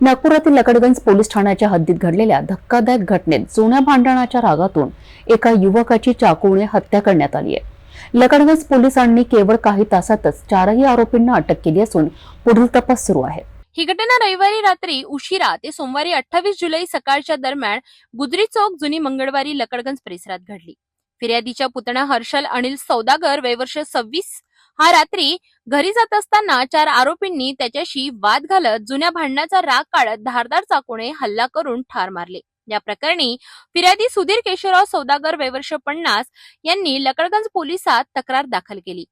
नागपुरातील लकडगंज पोलीस ठाण्याच्या हद्दीत घडलेल्या धक्कादायक घटनेत जुन्या भांडणाच्या रागातून एका युवकाची चाकूने हत्या करण्यात आली आहे. लकडगंज पोलिसांनी केवळ काही तासातच चारही आरोपींना अटक केली असून पुढील तपास सुरू आहे. ही घटना रविवारी रात्री उशिरा ते सोमवारी अठ्ठावीस जुलै सकाळच्या दरम्यान गुजरी चौक जुनी मंगळवारी लकडगंज परिसरात घडली. फिर्यादीच्या पुतण्या हर्षल अनिल सौदागर वयवर्ष सव्वीस हा रात्री घरी जात असताना चार आरोपींनी त्याच्याशी वाद घालत जुन्या भांडणाचा राग काढत धारदार चाकूने हल्ला करून ठार मारले. या प्रकरणी फिर्यादी सुधीर केशवराव सौदागर वैवर्ष पन्नास यांनी लकडगंज पोलिसात तक्रार दाखल केली.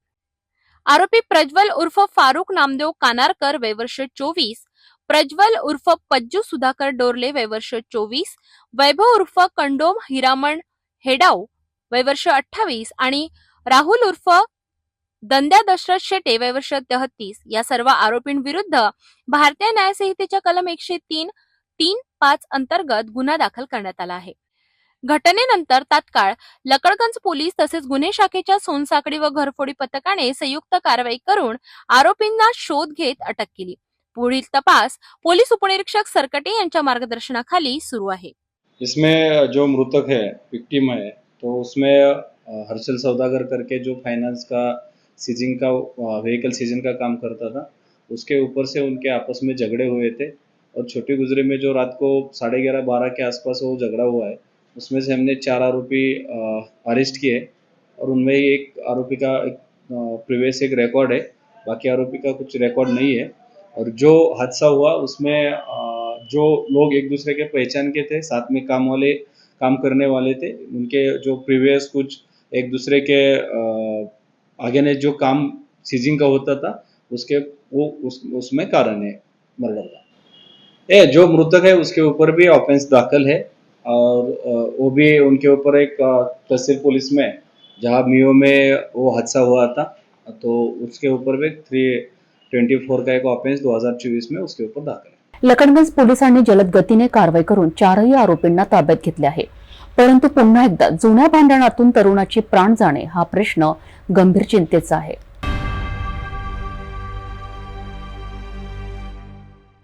आरोपी प्रज्वल उर्फ फारुक नामदेव कानारकर वैवर्ष चोवीस प्रज्वल उर्फ पज्जू सुधाकर डोरले वैवर्ष चोवीस वैभव उर्फ कंडोम हिरामण हेडाव वैवर्ष अठ्ठावीस आणि राहुल उर्फ दंद्या दशरथ शेटे वयवर्ष तेहतीस या सर्व आरोपींविरुद्ध भारतीय न्यायसंहितेच्या कलम एकशे तीन तीन पाच अंतर्गत गुन्हा दाखल करण्यात आला आहे. घटनेनंतर तात्काळ लकडगंज पोलीस तसेच गुन्हे शाखेच्या सोनसाखळी व घरफोडी पथकाने संयुक्त कारवाई करून आरोपींना शोध घेत अटक केली. पुढील तपास पोलीस उपनिरीक्षक सरकटे यांच्या मार्गदर्शनाखाली सुरू आहे. इसमें जो मृतक है विक्टिम है तो उसमें हर्षल सौदागर करके जो फाइनेंस का सीजिंग का व्हीकल सीज़न का काम करता था। उसके ऊपर से उनके आपस में झगड़े हुए थे और छोटी गुजरे में जो रात को साढ़े ग्यारह, बारह के आसपास वो झगड़ा हुआ है, उसमें से हमने चार आरोपी अरेस्ट किए और उनमें एक आरोपी का एक प्रीवियस एक रिकॉर्ड है, बाकी आरोपी का कुछ रिकॉर्ड नहीं है। और जो हादसा हुआ उसमें जो लोग एक दूसरे के पहचान के थे, साथ में काम वाले, काम करने वाले थे, उनके जो प्रीवियस कुछ एक दूसरे के आगे ने जो काम सीजिंग का होता था, उसके, वो, उस, उसमें कारण है, मर्डर का। ए, जो मृतक है, उसके ऊपर भी ऑफेंस दाखिल है और वो भी उनके ऊपर एक तहसील पुलिस में, जहाँ मियो में वो हादसा हुआ था तो उसके ऊपर भी थ्री ट्वेंटी फोर का एक ऑफेंस 2024 में उसके ऊपर दाखिल है। लकडगंज पोलिसांनी जलद गतीने कारवाई करून चारही आरोपींना ताब्यात घेतले आहे. परंतु पुन्हा एकदा जुन्या भांडणातून तरुणाची प्राण जाणे हा प्रश्न गंभीर चिंतेचा आहे.